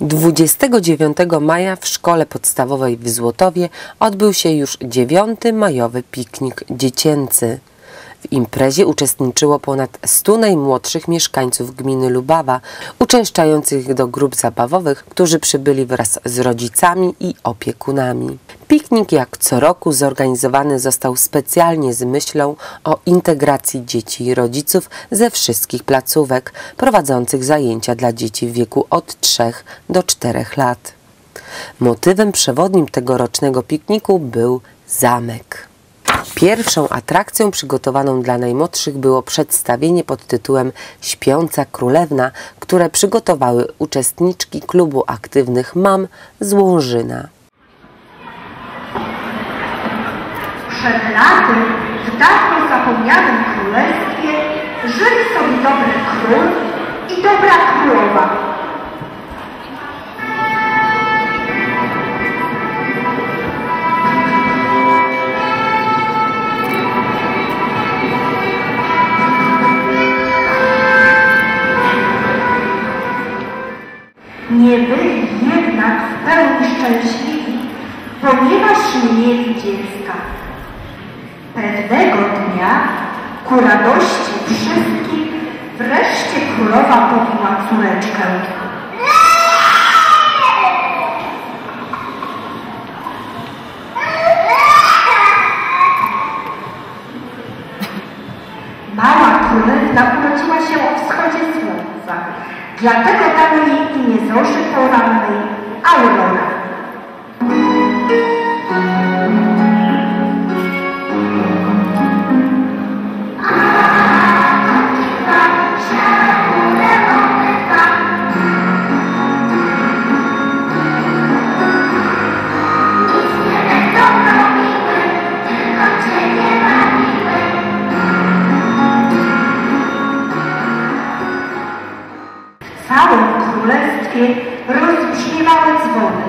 29 maja w szkole podstawowej w Złotowie odbył się już dziewiąty majowy piknik dziecięcy. W imprezie uczestniczyło ponad 100 najmłodszych mieszkańców gminy Lubawa, uczęszczających do grup zabawowych, którzy przybyli wraz z rodzicami i opiekunami. Piknik jak co roku zorganizowany został specjalnie z myślą o integracji dzieci i rodziców ze wszystkich placówek prowadzących zajęcia dla dzieci w wieku od 3 do 4 lat. Motywem przewodnim tegorocznego pikniku był zamek. Pierwszą atrakcją przygotowaną dla najmłodszych było przedstawienie pod tytułem Śpiąca Królewna, które przygotowały uczestniczki klubu aktywnych mam z Łążyna. Przed laty w dawno zapomnianym królestwie żyli sobie dobry król i dobra królowa. Nie byli jednak w pełni szczęśliwi, ponieważ nie mieli dziecka. Pewnego dnia, ku radości wszystkich, wreszcie królowa pobiła córeczkę. Mała królewna urodziła się o wschodzie słońca. Dlatego Aurora. W królestwie rozbrzmiewały dzwony.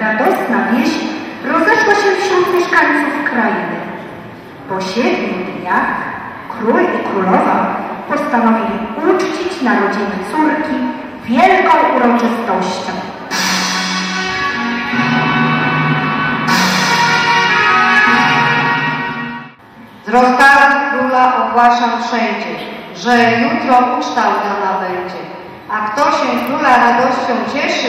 Radosna wieść rozeszła się wśród mieszkańców krainy. Po siedmiu dniach król i królowa postanowili uczcić narodziny córki wielką uroczystością. Z króla ogłaszam wszędzie, że jutro uczta udana będzie. A kto się króla radością cieszy,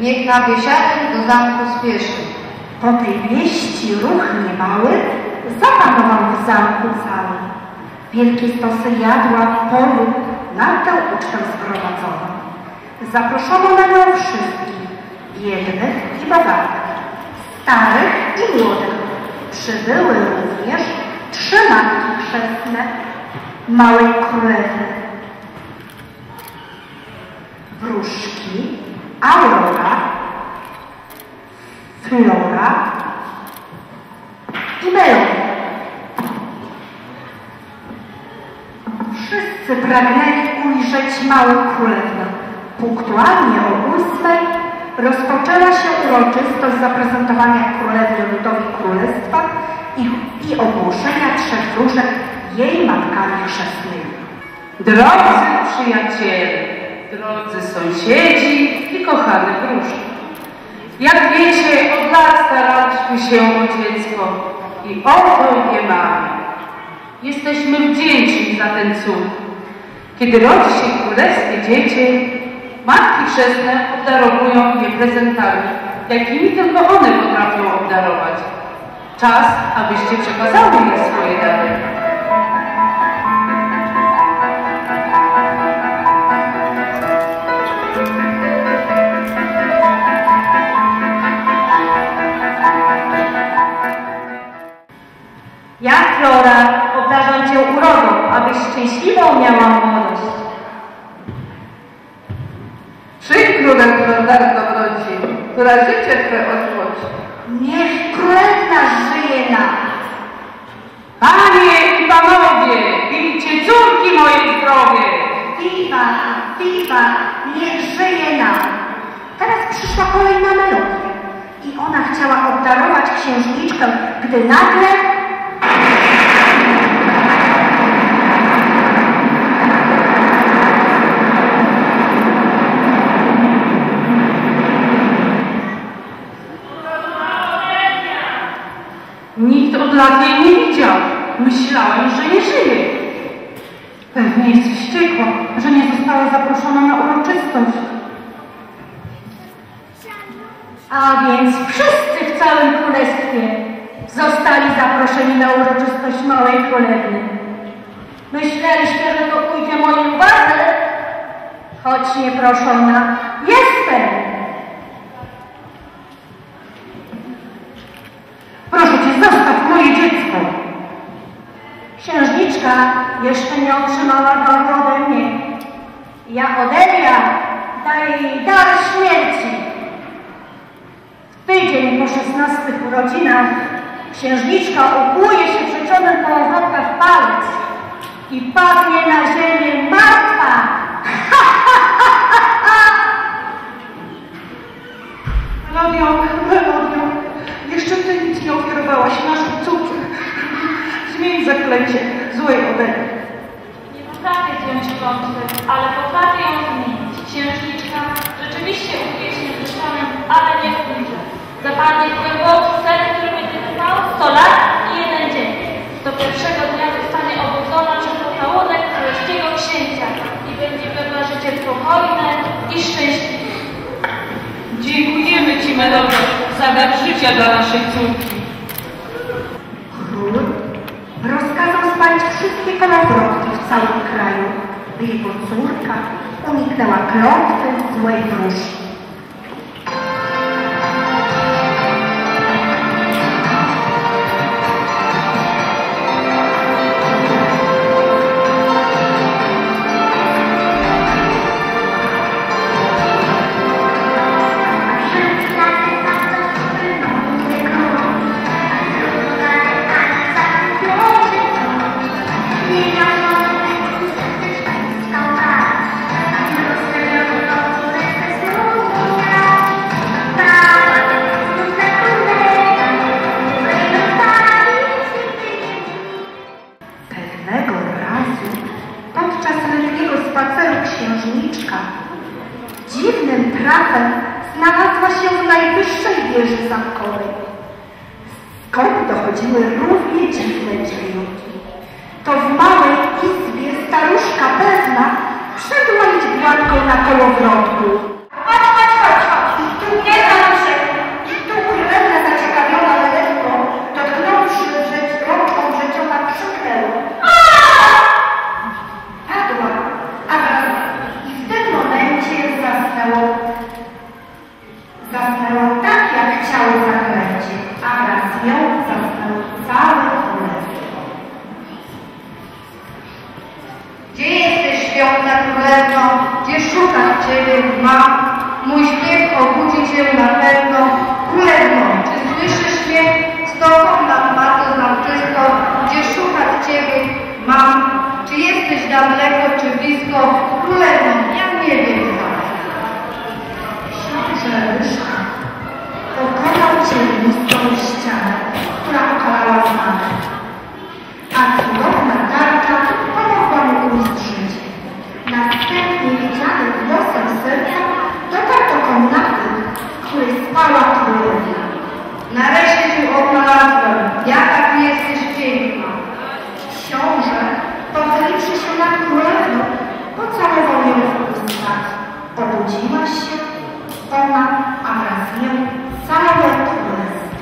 niech na biesiadę do zamku spieszy. Po tej wieści ruch niemały zapanował w zamku cały. Wielkie stosy jadła w polu na tę ucztę zgromadzono. Zaproszono na nią wszystkich, biednych i bogatych, starych i młodych. Przybyły również trzy matki chrzestne małej królewny. Wróżki, Aurora, Flora i Melodia. Wszyscy pragnęli ujrzeć małą królewną. Punktualnie o ósmej rozpoczęła się uroczystość zaprezentowania królewny ludowi królestwa i, i ogłoszenia trzech wróżek jej matkami chrzestnymi. Drodzy przyjaciele, drodzy sąsiedzi i kochane wróżki. Jak wiecie, od lat staraliśmy się o dziecko i oto je mamy. Jesteśmy wdzięczni za ten cud. Kiedy rodzi się królewskie dziecię, matki chrzestne obdarowują je prezentami, jakimi tylko one potrafią obdarować. Czas, abyście przekazały im swoje dary. Flora, obdarzam Cię urodą, abyś szczęśliwą miała młodość. Przyjdź królem dobroci, która życie Twe odchodzi. Niech królewna żyje nam. Panie i panowie, bijcie córki moje zdrowie! Viva, viva, niech żyje nam. Teraz przyszła kolejna melodia i ona chciała obdarować księżniczkę, gdy nagle widziałem. Myślałem, że nie żyje. Pewnie jest wściekła, że nie została zaproszona na uroczystość. A więc wszyscy w całym królestwie zostali zaproszeni na uroczystość małej królewny. Myśleliście, że to pójdzie mojej uwadze, choć nieproszona jestem. Proszę cię, zostaw moje dziecko. Księżniczka jeszcze nie otrzymała daru ode mnie. Ja Odelia daję jej dar śmierci. W tydzień po szesnastych urodzinach księżniczka ukłuje się przyczonem kołowrotka w palec i padnie na ziemię martwa. Melodią, melodią, jeszcze ty nic nie ofiarowałaś naszej córce. Zmień zaklęcie złej odeny. Nie potrafię zdjąć klątwy, ale potrafię ją zmienić. Księżniczka rzeczywiście ukryje się niezniszczonym, ale nie pójdzie. Zapadnie głęboki sen, który będzie trwał 100 lat i jeden dzień. Do pierwszego dnia zostanie obudzona przez pocałunek królewskiego księcia i będzie wiodła życie spokojne i szczęśliwe. Dziękujemy Ci, Melodio, za dar życia dla naszej córki. Wszystkie kołowrotki w całym kraju, by jego córka uniknęła klątwy złej wróżki. Na kołowrotku. Ciebie mam? Mój śpiew obudzi Cię na pewno. Królewno, czy słyszysz mnie? Stąd nad bardzo znam czysto. Gdzie szukać Ciebie mam? Czy jesteś daleko, czy blisko? Królewno, ja nie wiem sam. Książę Ryszka pokonał cielistą ścianę, która okalała zamek. A cudowna tarcza pomogła mu ujść Następnie widziany głosem serca dotarł do komnaty, w której spała królewna. Nareszcie Cię odnalazłem. Jaka Ty jesteś piękna. Książę, pochylivszy się nad królewną, pocałował ją w usta. Obudziła się ona, a wraz z nią całe królestwo.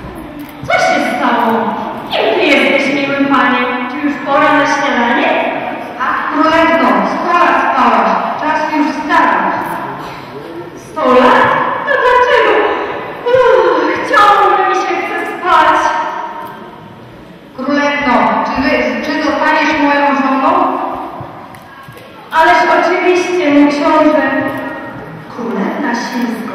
Co się stało? Kim ty jesteś, miłym panie? Czy już pora na śniadanie? A królewno, sto lat spałaś. Czas już wstawać. Sto lat? To dlaczego? Uff, ciągle mi się chce spać. Królewno, czy, wy, czy zostaniesz moją żoną? Ależ oczywiście, mój książę. Królewna się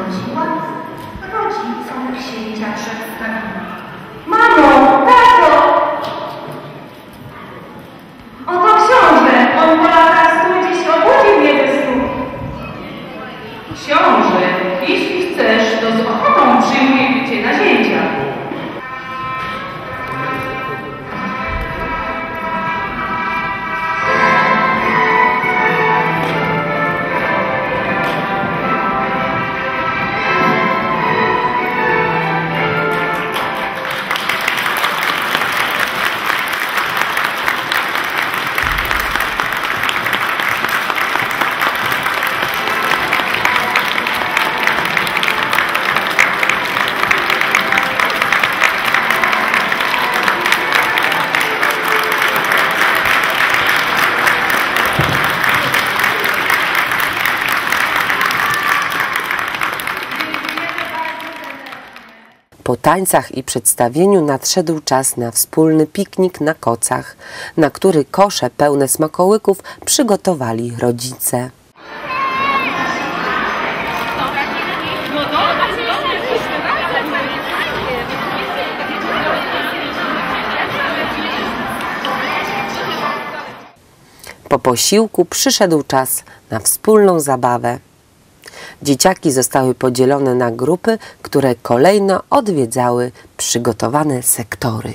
tańcach i przedstawieniu nadszedł czas na wspólny piknik na kocach, na który kosze pełne smakołyków przygotowali rodzice. Po posiłku przyszedł czas na wspólną zabawę. Dzieciaki zostały podzielone na grupy, które kolejno odwiedzały przygotowane sektory.